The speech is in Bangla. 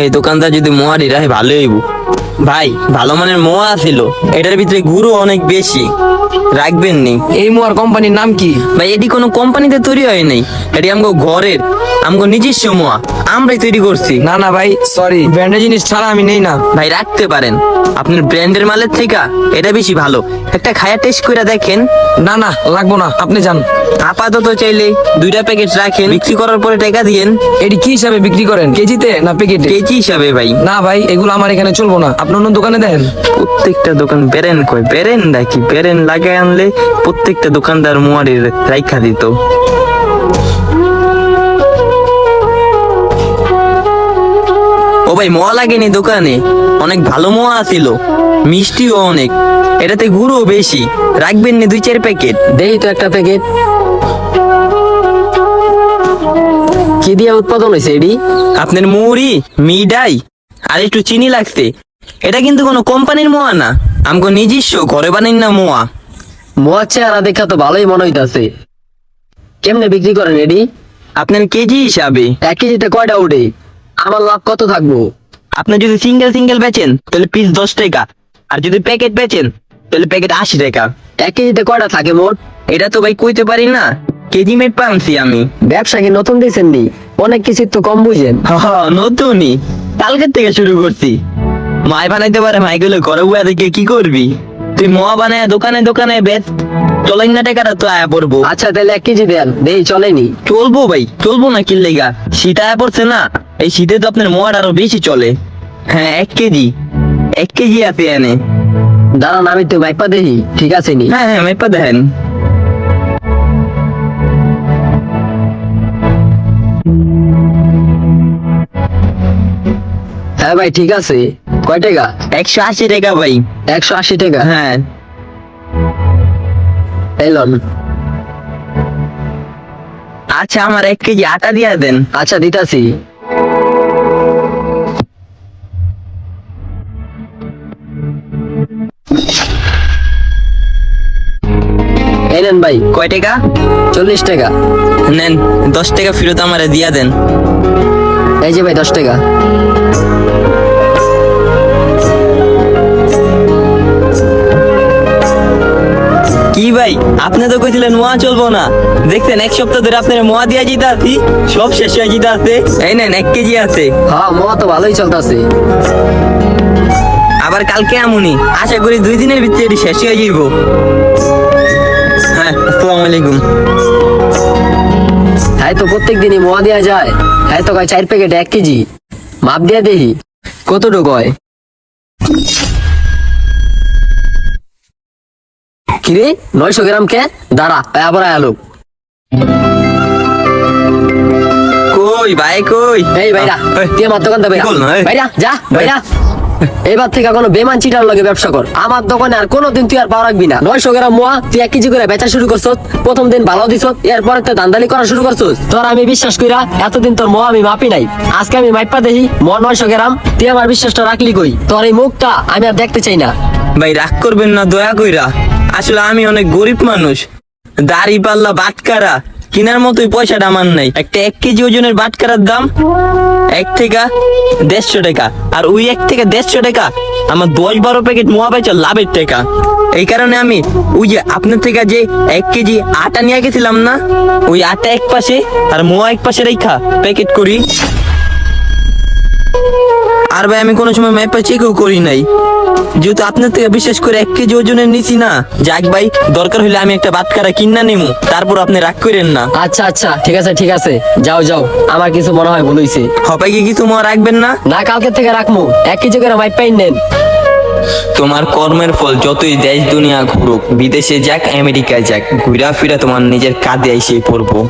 এই দোকানদার যদি মহারি রাহে ভালো হইব। ভাই ভালো মানের মোয়া ছিল এটার ভিতরে গুরু অনেক বেশি। রাখবেন নি এই মোয়ার কোম্পানির নাম কি? ভাই এটি কোনো কোম্পানিতে তৈরি হয় নাই। এটি আমগো ঘরের আমগো নিজস্ব মোয়া। আমরাই তৈরি করছি। না না ভাই সরি ব্র্যান্ডের জিনিস ছাড়া আমি নেই না। ভাই রাখতে পারেন। আপনার ব্র্যান্ডের মালের থেকে এটা বেশি ভালো। একটা খায়া টেস্ট করে দেখেন। না না লাগবো না। আপনি যান। আপাতত চাইলে দুইটা প্যাকেট রাখেন। বিক্রি করার পরে টাকা দিয়েন। এটি কি হিসাবে বিক্রি করেন? কেজিতে না প্যাকেটে? কেজি হিসাবে ভাই। না ভাই এগুলো আমার এখানে চলবো না। আপনি অন্য দোকানে দেন? প্রত্যেকটা দোকান বেরেন কয়? বেরেন নাকি বেরেন লাগাই আনলে প্রত্যেকটা দোকানদার মোয়ারির রাইখা দিত। ও ভাই মোয়া লাগেনি দোকানে? অনেক ভালো মোয়া ছিল। মিষ্টিও অনেক। এটাতে গুঁড়ো বেশি। রাখবেন নি দুই চার প্যাকেট। দেই তো একটা প্যাকেট। কি দিয়ে উৎপাদন হয়েছে এডি? আপনার মুড়ি মিডাই আর একটু চিনি লাগছে। এটা কিন্তু কোনো কোম্পানির মোয়া না আমগো নিজস্ব ঘরে বানাই না মোয়া। মোয়ার চেহারা দেখা তো ভালোই মনে হইতাছে। কেমনে বিক্রি করেন এডি? আপনার কেজি হিসাবে? এক কেজিতে কয়টা উঠে? আমার লাভ কত থাকব? আপনি যদি সিঙ্গেল সিঙ্গেল বেচেন তাহলে পিস দশ টাকা। আর যদি প্যাকেট বেচেন তাহলে প্যাকেট আশি টাকা। এক কেজিতে কয়টা থাকে মোট? এটা তো ভাই কইতে পারি না কেজি মেট পানছি আমি। ব্যবসা কি নতুন দিয়েছেন নি? অনেক কিছু তো কম বুঝেন। হ হ, নতুনই। কালকের থেকে শুরু করছি। মাই বানাইতে পারে মাইগুলো ঘরে বুয়া দেখে কি করবি? তুই মোয়া বানায় দোকানে দোকানে বেচ চলেন না টাকাটা তো আয়া পড়ব। আচ্ছা তাহলে এক কেজি দেন দেই চলেনি। চলবো ভাই চলবো না কি লেগা? শীত আয়া পড়ছে না এই শীতে তো আপনার মোয়ার আরও বেশি চলে। হ্যাঁ এক কেজি এক কেজি আছে এনে। দাঁড়ান আমি তো মাইপা দেখি ঠিক আছে নি? হ্যাঁ হ্যাঁ মেপা দেখেন। হ্যাঁ ভাই ঠিক আছে। কয় টাকা? একশো আশি টাকা ভাই। একশো আশি টাকা? হ্যাঁ। এলন আচ্ছা আমার এক কেজি আটা দিয়া দেন। আচ্ছা দিতাছি। নেন ভাই। কয় টাকা? চল্লিশ টাকা। নেন দশ টাকা ফেরত আমারে দিয়া দেন। এই যে ভাই দশ টাকা। কি ভাই? আপনি তো কইছিলেন মোয়া চলবো না। দেখছেন এক সপ্তাহ ধরে আপনার মোয়া দিয়া জিতে আছি সব শেষ হয়ে জিতে আছে এই নেন এক কেজি আছে। হ্যাঁ মোয়া তো ভালোই চলতেছে। আবার কালকে এমনই। আশা করি দুই দিনের ভিতরে এটি শেষ হয়ে যাইব। হ্যাঁ আসসালামু আলাইকুম। হ্যাঁ তো প্রত্যেক দিনই মোয়া দেওয়া যায়। হ্যাঁ তো কয় চার প্যাকেট এক কেজি। মাপ দিয়া দেখি। কতটুকু হয়? কিরে নয়শো গ্রাম কে দাঁড়া আবার আলো। কই ভাই কই? এই ভাইরা তুই আমার দোকান এই। ভাইরা যা ভাইরা। এবার থেকে কোনো বেমান চিটার লগে ব্যবসা কর। আমার দোকানে আর কোনোদিন তুই আর পাওয়া রাখবি না। নয়শো গ্রাম মোয়া তুই এক কেজি করে বেচা শুরু করছ প্রথম দিন ভালো দিছ এরপরে তো দান্দালি করা শুরু করছস। তোর আমি বিশ্বাস কইরা এতদিন তোর মোয়া আমি মাপি নাই। আজকে আমি মাইপা দেখি মোয়া নয়শো গ্রাম তুই আমার বিশ্বাসটা রাখলি কই? তোর এই মুখটা আমি আর দেখতে চাই না। ভাই, রাগ করবেন না, দয়া কইরা। আসলে আমি অনেক গরিব মানুষ। দাড়ি পাল্লা বাটকারা কেনার মতোই পয়সাটা আমার নাই। একটা এক কেজি ওজনের বাটকারার দাম এক থেকে দেড়শো টাকা। আর ওই এক থেকে দেড়শো টাকা আমার দশ বারো প্যাকেট মোয়া বেচা লাভের টাকা। এই কারণে আমি ওই যে আপনার থেকে যে এক কেজি আটা নিয়ে গেছিলাম না, ওই আটা এক পাশে আর মোয়া এক পাশে রেখা প্যাকেট করি। আর ভাই আমি কোনো সময় ম্যাপে চেকও করি নাই। যেহেতু আপনার থেকে বিশেষ করে এক কেজি ওজনের নিছি না। যাক ভাই দরকার হলে আমি একটা বাটকারা কিনা নিমু। তারপর আপনি রাগ করেন না। আচ্ছা আচ্ছা ঠিক আছে ঠিক আছে। যাও যাও। আমার কিছু মনে হয় ভুল হইছে। হপাই কি কিছু মনে রাখবেন না? না কালকে থেকে রাখমু। এক কেজি করে মাইপাই নেন। তোমার কর্মের ফল যতই দেশ দুনিয়া ঘুরুক বিদেশে যাক আমেরিকায় যাক ঘুরা ফিরা তোমার নিজের কাঁধে এসে পড়ব।